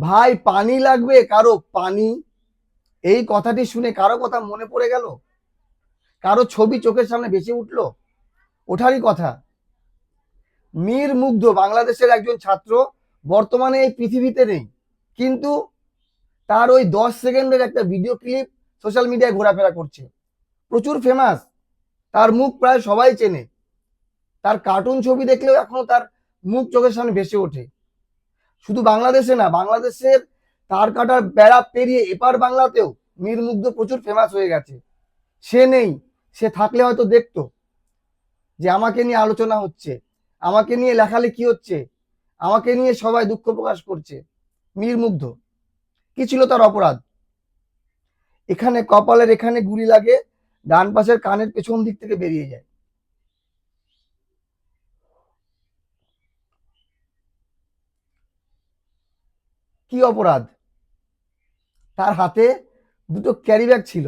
ভাই, পানি লাগবে? কারও পানি? এই কথাটি শুনে কারও কথা মনে পড়ে গেল? কারও ছবি চোখের সামনে ভেসে উঠল? ওঠারই কথা। মীর মুগ্ধ, বাংলাদেশের একজন ছাত্র, বর্তমানে এই পৃথিবীতে নেই। কিন্তু তার ওই দশ সেকেন্ডের একটা ভিডিও ক্লিপ সোশ্যাল মিডিয়ায় ঘোরাফেরা করছে। প্রচুর ফেমাস তার মুখ প্রায় সবাই চেনে। তার কার্টুন ছবি দেখলেও এখনও তার মুখ চোখের সামনে ভেসে ওঠে। শুধু বাংলাদেশে না, বাংলাদেশের তার কাটার বেড়া পেরিয়ে এপার বাংলাতেও মীর মুগ্ধ প্রচুর ফেমাস হয়ে গেছে। সে নেই, সে থাকলে হয়তো দেখতো যে আমাকে নিয়ে আলোচনা হচ্ছে, আমাকে নিয়ে লেখালেখি হচ্ছে, আমাকে নিয়ে সবাই দুঃখ প্রকাশ করছে মীর মুগ্ধ। কি ছিল তার অপরাধ? এখানে কপালের এখানে গুলি লাগে, ডান পাশের কানের পেছন দিক থেকে বেরিয়ে যায়। কি অপরাধ? তার হাতে দুটো ক্যারি ব্যাগ ছিল।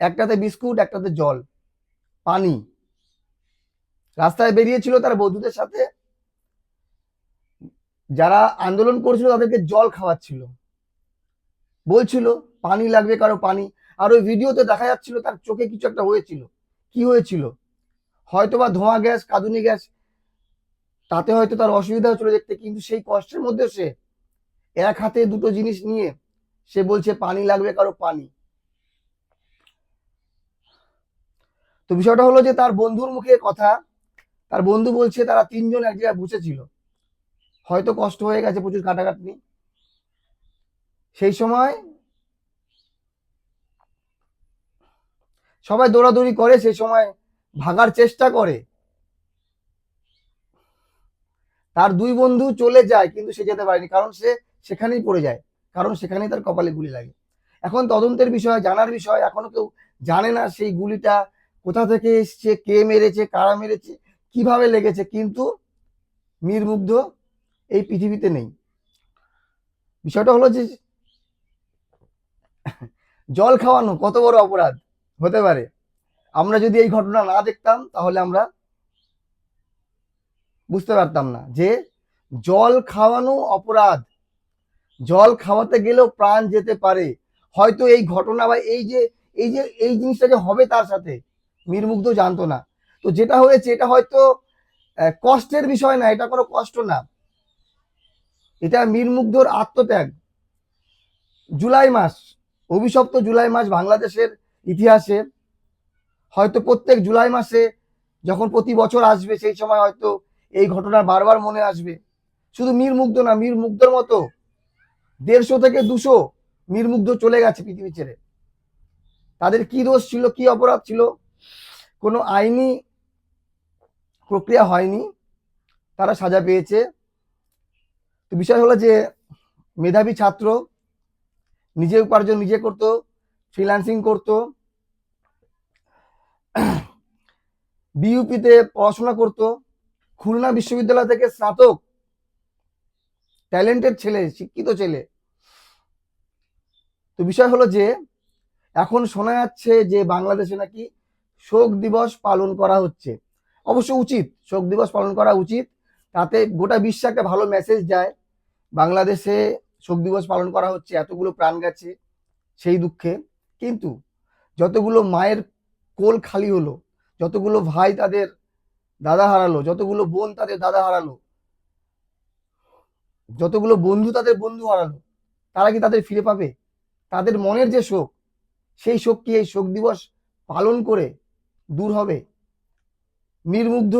একটাতে বিস্কুট, একটাতে জল, পানি। রাস্তায় বেরিয়েছিল তার বন্ধুদের সাথে। যারা আন্দোলন করছিল তাদেরকে জল খাওয়াচ্ছিল। বলছিল, পানি লাগবে কারও পানি। আর ওই ভিডিওতে দেখা যাচ্ছিল তার চোখে কিছু একটা হয়েছিল। কি হয়েছিল? হয়তোবা ধোঁয়া গ্যাস, কাঁদুনি গ্যাস, তাতে হয়তো তার অসুবিধা হচ্ছিল দেখতে, কিন্তু সেই কষ্টের মধ্যে সে এক হাতে দুটো জিনিস নিয়ে সে বলছে, পানি লাগবে কারও পানি। তো বিষয়টা হলো যে তার বন্ধুর মুখে কথা, তার বন্ধু বলছে, তারা তিনজন এক জায়গায় বসেছিল। হয়তো কষ্ট হয়ে গেছে প্রচুর কাটাকাটনি। সেই সময় সবাই দৌড়াদৌড়ি করে, সেই সময় ভাগার চেষ্টা করে। তার দুই বন্ধু চলে যায়, কিন্তু সে যেতে পারেনি, কারণ সে সেখানেই পড়ে যায়, কারণ সেখানেই তার কপালে গুলি লাগে। এখন তদন্তের বিষয়, জানার বিষয়, এখনও কেউ জানে না সেই গুলিটা কোথা থেকে এসছে, কে মেরেছে, কারা মেরেছে, কীভাবে লেগেছে, কিন্তু মীর মুগ্ধ এই পৃথিবীতে নেই। বিষয়টা হলো যে জল খাওয়ানো কত বড় অপরাধ, হতে পারে। আমরা যদি এই ঘটনা না দেখতাম, তাহলে আমরা বুঝতে পারতাম না যে জল খাওয়ানো অপরাধ জল খাওয়াতে গেলেও প্রাণ যেতে পারে। হয়তো এই ঘটনা বা এই যে এই যে, এই জিনিসটা যে হবে তার সাথে, মীরমুগ্ধ জানতো না। তো যেটা হয়েছে, এটা হয়তো কষ্টের বিষয় না, এটা কোনো কষ্ট না। এটা মীরমুগ্ধর আত্মত্যাগ। জুলাই মাস, অভিশপ্ত জুলাই মাস বাংলাদেশের ইতিহাসে, হয়তো প্রত্যেক জুলাই মাসে যখন প্রতি বছর আসবে, সেই সময় হয়তো এই ঘটনা বারবার মনে আসবে। শুধু মীর মুগ্ধ না মীর মুগ্ধর মতো দেড়শো থেকে দুশো মীর মুগ্ধ চলে গেছে পৃথিবী ছেড়ে। তাদের কি দোষ ছিল, কি অপরাধ ছিল? কোনো আইনি প্রক্রিয়া হয়নি। তারা সাজা পেয়েছে। তো বিষয় হলো যে, মেধাবী ছাত্র, নিজে উপার্জন নিজে করতো ফ্রিল্যান্সিং করতো বিইউপিতে পড়াশোনা করতো, খুলনা বিশ্ববিদ্যালয় থেকে স্নাতক। ট্যালেন্টেড ছেলে, শিক্ষিত ছেলে। তো বিষয় হলো যে, এখন শোনা যাচ্ছে যে বাংলাদেশে নাকি শোক দিবস পালন করা হচ্ছে। অবশ্য উচিত, শোক দিবস পালন করা উচিত। তাতে গোটা বিশ্বে একটা ভালো মেসেজ যায়। বাংলাদেশে শোক দিবস পালন করা হচ্ছে, এতগুলো প্রাণ গেছে সেই দুঃখে। কিন্তু যতগুলো মায়ের কোল খালি হলো, যতগুলো ভাই তাদের দাদা হারালো, যতগুলো বোন তাদের দাদা হারালো, যতগুলো বন্ধু তাদের বন্ধু হারালো, তারা কি তাদের ফিরে পাবে? তাদের মনের যে শোক, সেই শোক কি এই শোক দিবস পালন করে দূর হবে। মীরমুগ্ধ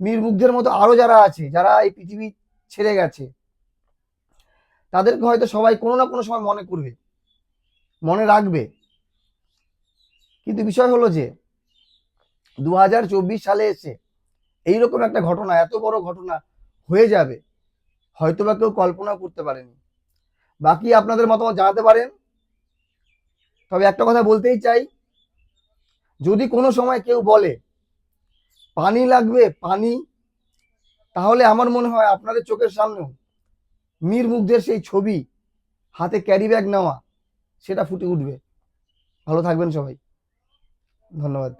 মীরমুগ্ধের মতো আরও যারা আছে, যারা এই পৃথিবী ছেড়ে গেছে, তাদেরকে হয়তো সবাই কোনো না কোনো সময় মনে করবে, মনে রাখবে। কিন্তু বিষয় হলো যে দু হাজার চব্বিশ সালে এসে এইরকম একটা ঘটনা, এত বড় ঘটনা হয়ে যাবে হয়তো বা কেউ কল্পনাও করতে পারেনি। বাকি আপনাদের মতামত জানাতে পারেন। তবে একটা কথা বলতেই চাই, যদি কোনো সময় কেউ বলে, পানি লাগবে, পানি তাহলে আমার মনে হয় আপনাদের চোখের সামনেও মীর মুগ্ধের সেই ছবি হাতে ক্যারি ব্যাগ নেওয়া, সেটা ফুটে উঠবে। ভালো থাকবেন সবাই। ধন্যবাদ।